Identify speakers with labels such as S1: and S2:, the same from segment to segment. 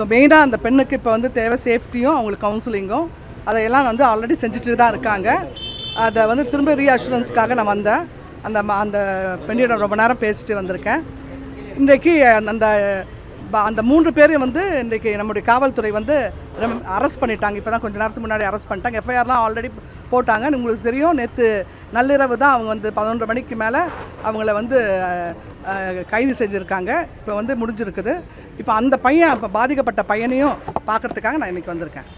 S1: So மெயினாக அந்த பெண்ணுக்கு இப்போ வந்து தேவை சேஃப்டியும் அவங்களுக்கு கவுன்சிலிங்கும் அதையெல்லாம் வந்து ஆல்ரெடி செஞ்சுட்டு தான் இருக்காங்க. அதை வந்து திரும்ப ரீஅஷூரன்ஸ்க்காக நான் வந்தேன். அந்த ம- அந்த பெண்ணிடம் ரொம்ப நேரம் பேசிட்டு வந்திருக்கேன். இன்றைக்கு அந்த அந்த மூன்று பேரையும் வந்து இன்றைக்கு நம்முடைய காவல்துறை வந்து அரெஸ்ட் பண்ணிட்டாங்க. இப்போ தான் கொஞ்ச நேரத்துக்கு முன்னாடி அரெஸ்ட் பண்ணிட்டாங்க. எஃப்ஐஆர்லாம் ஆல்ரெடி போட்டாங்க உங்களுக்கு தெரியும். நேற்று நள்ளிரவு தான் அவங்க வந்து பதினொன்றரை மணிக்கு மேலே அவங்கள வந்து கைது செஞ்சுருக்காங்க. இப்போ வந்து முடிஞ்சிருக்குது. இப்போ அந்த பையன் இப்போ பாதிக்கப்பட்ட பையனையும் பார்க்கறதுக்காக நான் இன்னைக்கு வந்திருக்கேன்.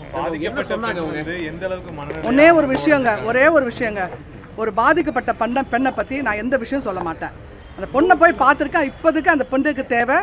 S1: ஒன்றே ஒரு விஷயங்க ஒரே ஒரு விஷயங்க. ஒரு பாதிக்கப்பட்ட பெண்ணை பெண்ணை பற்றி நான் எந்த விஷயம் சொல்ல மாட்டேன். அந்த பொண்ணை போய் பார்த்துருக்கேன் இப்போதைக்கு அந்த பெண்ணுக்கு தேவை.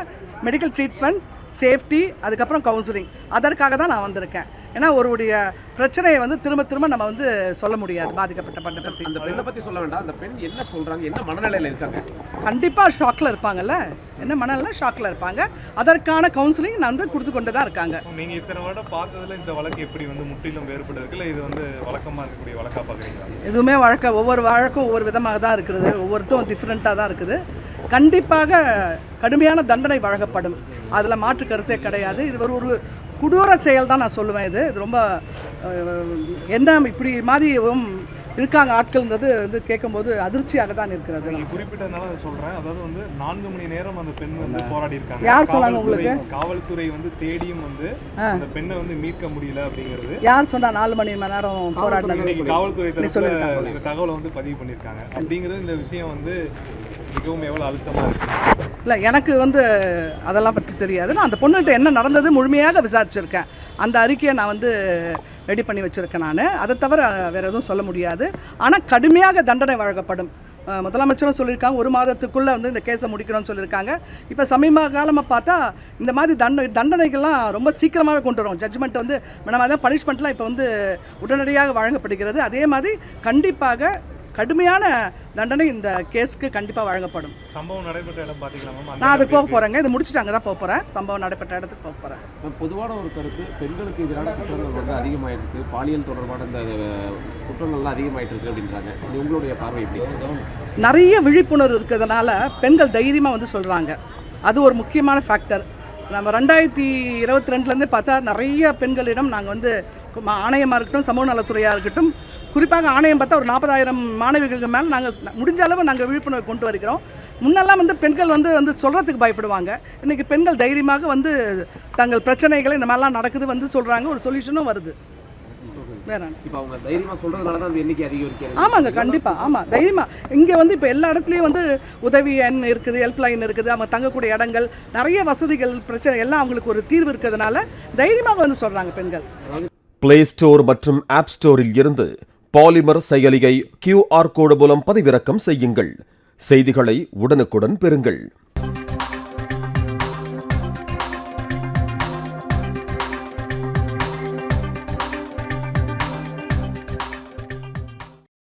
S1: மெடிக்கல் ட்ரீட்மெண்ட் சேஃப்டி அதுக்கப்புறம் கவுன்சிலிங் அதற்காக தான் நான் வந்திருக்கேன். ஏன்னா ஒருவருடைய பிரச்சனையை வந்து திரும்ப திரும்ப நம்ம வந்து சொல்ல முடியாது பாதிக்கப்பட்ட பெண்ணை பற்றி
S2: அந்த பெண்ணை பத்தி சொல்ல வேண்டாம். அந்த பெண் என்ன சொல்றாங்க? என்ன மனநிலையில இருக்காங்க?
S1: கண்டிப்பாக ஷாக்கில் இருப்பாங்கல்ல. என்ன மனநிலை ஷாக்கில் இருப்பாங்க. அதற்கான கவுன்சிலிங் நான் வந்து கொடுத்து கொண்டு தான் இருக்காங்க.
S3: நீங்க இத்தனை வருடம் பார்த்ததுல இந்த வழக்கு எப்படி வந்து முற்றிலும் வேறுபட்டு இருக்குல்ல இது வந்து வழக்கமா இருக்கக்கூடிய வழக்கா பாக்குறீங்களா
S1: எதுவுமே வழக்க ஒவ்வொரு வழக்கும் ஒவ்வொரு விதமாக தான் இருக்குது. ஒவ்வொருத்தரும் டிஃப்ரெண்ட்டாக தான் இருக்குது. கண்டிப்பாக கடுமையான தண்டனை வழங்கப்படும். அதில் மாற்று கருத்தே கிடையாது. இது ஒரு ஒரு கொடூர செயல் தான் நான் சொல்லுவேன் இது. இது ரொம்ப என்ன இப்படி மாதிரி இருக்காங்க ஆட்கள்ன்றது வந்து கேட்கும்போது அதிர்ச்சியாக தான் இருக்கிறது.
S3: நீங்க குறிப்பிட்டதுனால சொல்றேன். அதாவது வந்து நான்கு மணி நேரம் அந்த பெண் வந்து போராடி இருக்காங்க
S1: யார் சொன்னாங்க
S3: காவல்துறை- காவல்துறை வந்து தேடியும் வந்து. அந்த பெண்ணை வந்து மீட்க முடியல அப்படிங்கிறது.
S1: யார் சொன்னா நாலு மணி நேரம் போராடினது
S3: இன்னைக்கு காவல்துறை தகவலை வந்து பதிவு பண்ணியிருக்காங்க. அப்படிங்கிறது இந்த விஷயம் வந்து மிகவும் எவ்வளவு அழுத்தமா இருக்கு.
S1: இல்லை எனக்கு வந்து அதெல்லாம் பற்றி தெரியாது. நான் அந்த பொண்ணுகிட்ட என்ன நடந்தது முழுமையாக விசாரிச்சிருக்கேன். அந்த அறிக்கையை நான் வந்து ரெடி பண்ணி வச்சுருக்கேன் நான். அதை தவிர வேறு எதுவும் சொல்ல முடியாது. ஆனால் கடுமையாக தண்டனை வழங்கப்படும். முதலமைச்சரும் சொல்லியிருக்காங்க ஒரு மாதத்துக்குள்ளே வந்து இந்த கேஸை முடிக்கணும்னு சொல்லியிருக்காங்க. இப்போ சமீப காலமாக பார்த்தா இந்த மாதிரி தண்டனை தண்டனைகள்லாம் ரொம்ப சீக்கிரமாகவே கொண்டு வரும். ஜட்ஜ்மெண்ட் வந்து நம்ம தான் பனிஷ்மெண்ட்லாம் இப்போ வந்து உடனடியாக வழங்கப்படுகிறது. அதே மாதிரி கண்டிப்பாக கடுமையான தண்டனை இந்த கேஸுக்கு கண்டிப்பாக வழங்கப்படும்.
S3: சம்பவம் நடைபெற்ற இடம் அந்த
S1: நான் அதுக்கு
S3: இடம்
S1: போக போகிறேங்க இது முடிச்சுட்டு அங்கே தான் போக போகிறேன் சம்பவம் நடைபெற்ற இடத்துக்கு போக போகிறேன்
S2: பொதுவான ஒரு கருத்து பெண்களுக்கு எதிரான குற்றங்கள் வந்து அதிகமாயிட்டு இருக்கு பாலியல் தொடர்பான இந்த குற்றங்கள்லாம் அதிகமாயிட்டு இருக்கு அப்படின்றாங்க. இது உங்களுடைய பார்வை எப்படி?
S1: நிறைய விழிப்புணர்வு இருக்கிறதுனால பெண்கள் தைரியமாக வந்து சொல்கிறாங்க அது ஒரு முக்கியமான ஃபேக்டர் நம்ம ரெண்டாயிரத்தி இருபத்தி ரெண்டுலேருந்து பார்த்தா நிறைய பெண்களிடம் நாங்கள் வந்து ஆணையமாக இருக்கட்டும் சமூக நலத்துறையாக இருக்கட்டும் குறிப்பாக ஆணையம் பார்த்தா ஒரு நாற்பதாயிரம் மாணவிகளுக்கு மேலே நாங்கள் முடிஞ்ச அளவு நாங்கள் விழிப்புணர்வு கொண்டு வருகிறோம். முன்னெல்லாம் வந்து பெண்கள் வந்து வந்து சொல்கிறதுக்கு பயப்படுவாங்க. இன்றைக்கி பெண்கள் தைரியமாக வந்து தங்கள் பிரச்சனைகளை இந்த மாதிரிலாம் நடக்குது வந்து சொல்கிறாங்க ஒரு சொல்யூஷனும் வருது. வேற என்ன?
S2: இப்போ அவங்க தைரியமா சொல்றதுனால தான் அந்த எண்ணிக்கை அதிகரிக்கிறது.
S1: ஆமாங்க கண்டிப்பாக ஆமாம் தைரியமாக இங்கே வந்து இப்போ எல்லா இடத்துலையும் வந்து உதவி எண் இருக்குது ஹெல்ப்லைன் இருக்குது அவங்க தங்கக்கூடிய இடங்கள் நிறைய வசதிகள் பிரச்சனை எல்லாம் அவங்களுக்கு ஒரு தீர்வு இருக்கிறதுனால தைரியமாக வந்து சொல்கிறாங்க பெண்கள்.
S4: பிளே ஸ்டோர் மற்றும் ஆப் ஸ்டோரில் இருந்து பாலிமர் செயலியை கியூஆர் கோடு மூலம் பதிவிறக்கம் செய்யுங்கள். செய்திகளை உடனுக்குடன் பெறுங்கள்.